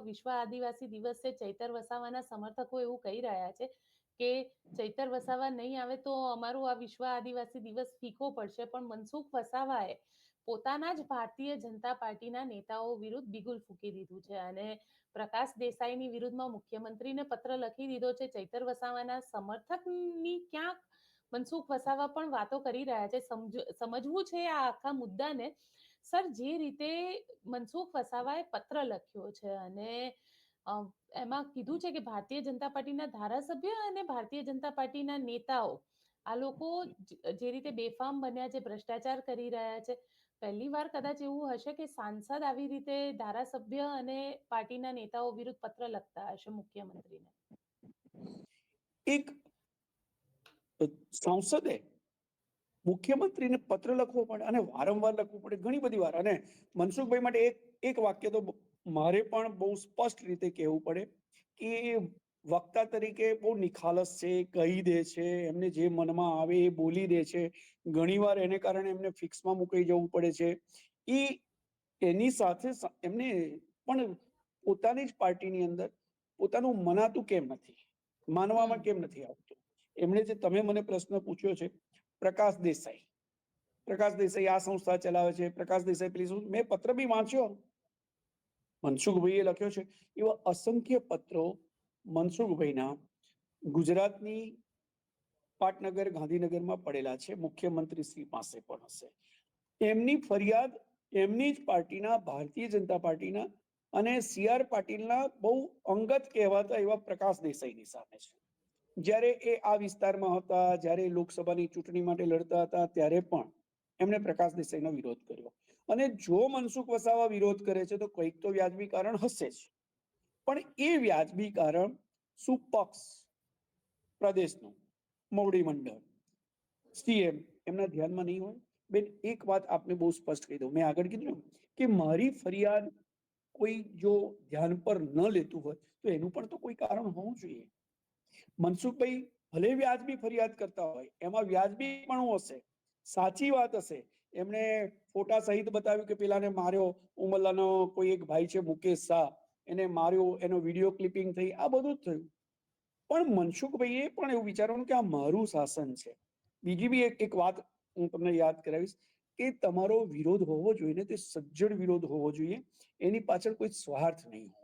વિશ્વ આદિવાસી દિવસે ચૈતર વસાવાના સમર્થકો એવું કહી રહ્યા છે કે ચૈતર વસાવા નહીં આવે તો અમારું આ વિશ્વ આદિવાસી દિવસ ફીકો પડશે. પણ મનસુખ વસાવાએ પોતાના જ ભારતીય જનતા પાર્ટીના નેતાઓ વિરુદ્ધ બિગુલ ફૂંકી દીધું છે અને પ્રકાશ દેસાઈની વિરુદ્ધમાં મુખ્યમંત્રીને પત્ર લખી દીધો છે. ચૈતર વસાવાના સમર્થકની ક્યાંક મનસુખ વસાવા પણ વાતો કરી રહ્યા છે. સમજવું છે આ આખા મુદ્દાને સર, જે રીતે મનસુખ વસાવાએ પત્ર લખ્યો છે અને એમાં કીધું છે કે ભારતીય જનતા પાર્ટીના ધારાસભ્ય અને ભારતીય જનતા પાર્ટીના નેતાઓ, આ લોકો જે રીતે બેફામ બન્યા છે, ભ્રષ્ટાચાર કરી રહ્યા છે. પહેલી વાર કદાચ એવું હશે કે સાંસદ આવી રીતે ધારાસભ્ય અને પાર્ટીના નેતાઓ વિરુદ્ધ પત્ર લખતા હશે મુખ્યમંત્રીને? એક સાંસદે મુખ્યમંત્રીને પત્ર લખવો પડે અને વારંવાર લખવું પડે ઘણી બધી વાર. અને મનસુખભાઈ માટે એક એક વાક્ય તો મારે પણ બહુ સ્પષ્ટ રીતે કહેવું પડે કે વક્તા તરીકે બહુ નિખાલસ છે કહી દે છે એમને જે મનમાં આવે એ બોલી દે છે. ઘણીવાર એને કારણે એમને ફિક્સમાં મુકાઈ જવું પડે છે. એ એની સાથે એમને પણ પોતાની જ પાર્ટીની અંદર પોતાનું મનાતું કેમ નથી? માનવામાં કેમ નથી આવતું? એમણે જે તમે મને પ્રશ્ન પૂછ્યો છે પ્રકાશ દેસાઈ. પ્રકાશ દેસાઈ આ સંસ્થા ચલાવે છે. પ્રકાશ દેસાઈ પેલી મેં પત્ર બી વાંચ્યો. મનસુખભાઈએ લખ્યો છે. એવા અસંખ્ય પત્રો મનસુખભાઈના ગુજરાતની પાટનગર, ગાંધીનગરમાં પડેલા છે. મુખ્યમંત્રી શ્રી પાસે પણ હશે. એમની ફરિયાદ એમની જ પાર્ટીના, ભારતીય જનતા પાર્ટીના અને સી આર પાટીલના બહુ અંગત કહેવાતા એવા પ્રકાશ દેસાઈની સામે છે. જ્યારે એ આ વિસ્તારમાં હતા, જ્યારે લોકસભાની ચૂંટણી માટે લડતા હતા, ત્યારે પણ એમણે પ્રકાશ દેસાઈનો વિરોધ કર્યો. અને જો મનસુખ વસાવા વિરોધ કરે છે, તો કંઈક તો વ્યાજબી કારણ હશે જ. પણ એ વ્યાજબી કારણ સુપક્ષ પ્રદેશનું, મોવડી મંડળ. સીએમ, એમના ધ્યાનમાં નહીં હોય? બેન, એક વાત આપને બહુ સ્પષ્ટ કહી દઉં. મેં આગળ કીધું કે મારી ફરિયાદ કોઈ જો ધ્યાન પર ન લેતું હોય, તો એનું પણ તો કોઈ કારણ હોવું જોઈએ. મનસુખભાઈ, ભલે વ્યાજબી ફરિયાદ કરતા હોય, એમાં વ્યાજબી પણ હશે, સાચી વાત હશે. એમણે ફોટા સહિત બતાવ્યું કે પેલાને માર્યો ઉમલ્લાનો કોઈ એક ભાઈ છે, મુકેશ શાહ, એને માર્યો, એનો વીડિયો ક્લિપિંગ થઈ, આ બધું જ થયું. પણ મનસુખભાઈએ પણ એવું વિચારવાનું કે આ મારું શાસન છે. બીજી બી એક એક વાત હું તમને યાદ કરાવીશ કે તમારો વિરોધ હોવો જોઈએ ને, તે સજ્જડ વિરોધ હોવો જોઈએ. એની પાછળ કોઈ સ્વાર્થ નહીં હોવો